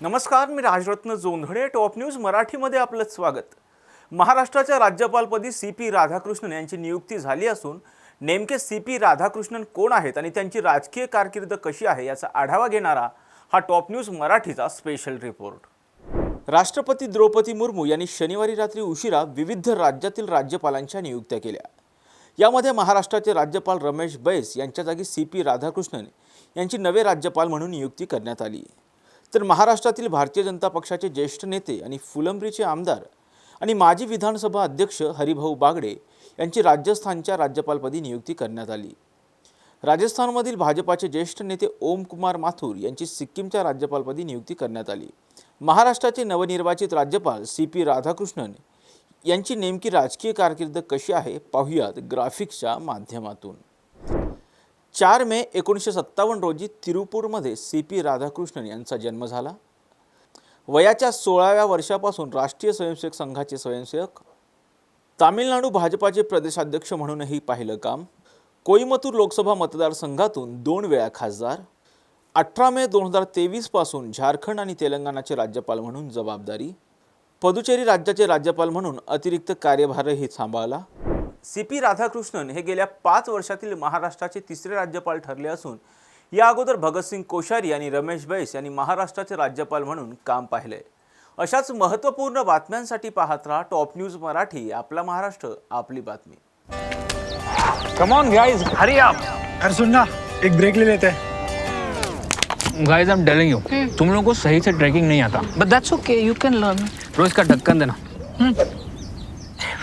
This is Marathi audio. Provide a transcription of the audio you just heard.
नमस्कार मी राजरत्न जोंधळे टॉप न्यूज मराठीमध्ये आपलं स्वागत. महाराष्ट्राच्या राज्यपालपदी सी पी राधाकृष्णन यांची नियुक्ती झाली असून नेमके सी पी राधाकृष्णन कोण आहेत आणि त्यांची राजकीय कारकीर्द कशी आहे याचा आढावा घेणारा हा टॉप न्यूज मराठीचा स्पेशल रिपोर्ट राष्ट्रपती द्रौपदी मुर्मू यांनी शनिवारी रात्री उशिरा विविध राज्यातील राज्यपालांच्या नियुक्त्या केल्या. यामध्ये महाराष्ट्राचे राज्यपाल रमेश बैस यांच्या जागी सी पी राधाकृष्णन यांची नवे राज्यपाल म्हणून नियुक्ती करण्यात आली. तर महाराष्ट्रातील भारतीय जनता पक्षाचे ज्येष्ठ नेते आणि फुलंब्रीचे आमदार आणि माजी विधानसभा अध्यक्ष हरिभाऊ बागडे यांची राजस्थानच्या राज्यपालपदी नियुक्ती करण्यात आली. राजस्थानमधील भाजपाचे ज्येष्ठ नेते ओम कुमार माथुर यांची सिक्कीमच्या राज्यपालपदी नियुक्ती करण्यात आली. महाराष्ट्राचे नवनिर्वाचित राज्यपाल सी पी राधाकृष्णन यांची नेमकी राजकीय कारकीर्द कशी आहे पाहुयात ग्राफिक्सच्या माध्यमातून. चार मे एकोणीसशे सत्तावन्न रोजी तिरुपूरमध्ये सी पी राधाकृष्णन यांचा जन्म झाला. वयाच्या सोळाव्या वर्षापासून राष्ट्रीय स्वयंसेवक संघाचे स्वयंसेवक तामिळनाडू भाजपाचे प्रदेशाध्यक्ष म्हणूनही पाहिलं काम. कोईमतूर लोकसभा मतदारसंघातून दोन वेळा खासदार. अठरा मे दोन हजार तेवीसपासून झारखंड आणि तेलंगणाचे राज्यपाल म्हणून जबाबदारी. पदुचेरी राज्याचे राज्यपाल म्हणून अतिरिक्त कार्यभारही सांभाळला. सी पी राधाकृष्णन हे गेल्या पाच वर्षातील महाराष्ट्राचे तिसरे राज्यपाल ठरले असून या अगोदर भगतसिंग कोश्यारी आणि रमेश बैस यांनी महाराष्ट्राचे राज्यपाल म्हणून काम पाहिले. अशाच महत्त्वपूर्ण बातम्यांसाठी पाहत राहा टॉप न्यूज मराठी आपला महाराष्ट्र आपली बातमी. Come on guys hurry up अरे सुन ना एक ब्रेक ले लेते. हैं guys I am telling you तुम लोगों को सही से ट्रैकिंग नहीं आता. But that's okay, you can learn. रोज का ढक्कन देना.